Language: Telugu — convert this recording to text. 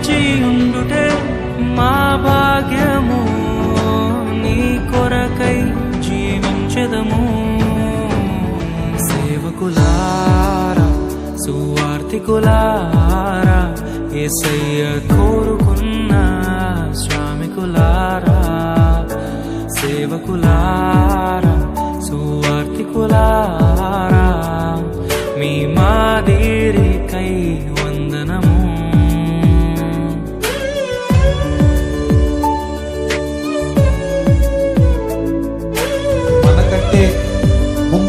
నిలచి ఉండుటే మా భాగ్యము నీ కొరకై జీవించదము. సేవకులారా సువార్థికులారా ఏసయ్య కోరుకున్న శ్రామికులారా సేవకులారా సువార్థికులారా మీ మాదిరికై